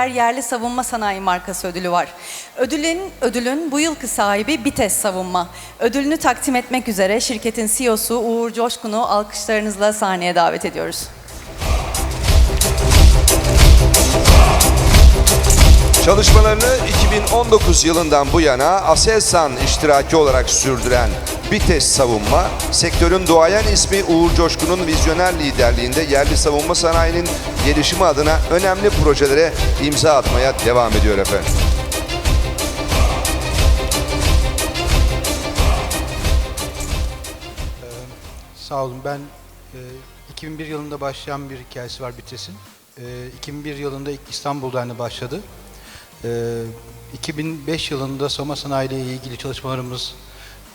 lider yerli savunma sanayi markası ödülü var. Ödülün, ödülün bu yılki sahibi Bites Savunma. Ödülünü takdim etmek üzere şirketin CEO'su Uğur Coşkun'u alkışlarınızla sahneye davet ediyoruz. Çalışmalarını 2019 yılından bu yana Aselsan iştiraki olarak sürdüren Bites Savunma, sektörün doğayan ismi Uğur Coşkun'un vizyoner liderliğinde yerli savunma sanayinin gelişimi adına önemli projelere imza atmaya devam ediyor efendim. Sağ olun. Ben e, 2001 yılında başlayan bir hikayesi var Bites'in. E, 2001 yılında İstanbul'da hani başladı. E, 2005 yılında savunma sanayi ile ilgili çalışmalarımız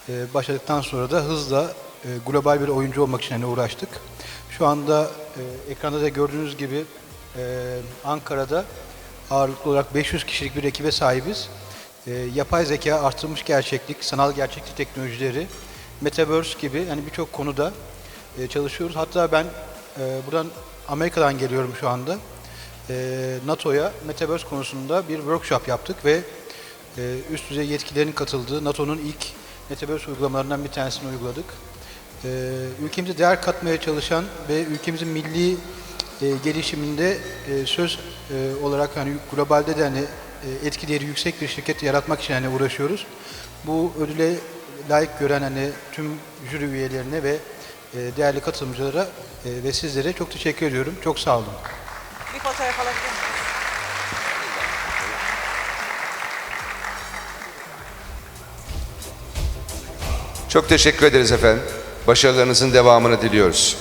e, başladıktan sonra da hızla e, global bir oyuncu olmak için hani uğraştık. Şu anda e, ekranda da gördüğünüz gibi e, Ankara'da ağırlıklı olarak 500 kişilik bir ekibe sahibiz. Yapay zeka, artırılmış gerçeklik, sanal gerçeklik teknolojileri, Metaverse gibi yani birçok konuda çalışıyoruz. Hatta ben buradan Amerika'dan geliyorum şu anda. NATO'ya Metaverse konusunda bir workshop yaptık ve üst düzey yetkililerin katıldığı NATO'nun ilk Metaverse uygulamalarından bir tanesini uyguladık. E, ülkemize değer katmaya çalışan ve ülkemizin milli e, gelişiminde e, söz e, olarak hani globalde de hani etki değeri yüksek bir şirket yaratmak için hani uğraşıyoruz. Bu ödüle layık gören hani tüm jüri üyelerine ve değerli katılımcılara ve sizlere çok teşekkür ediyorum. Çok sağ olun. Bir fotoğraf alabilir Çok teşekkür ederiz efendim. Başarılarınızın devamını diliyoruz.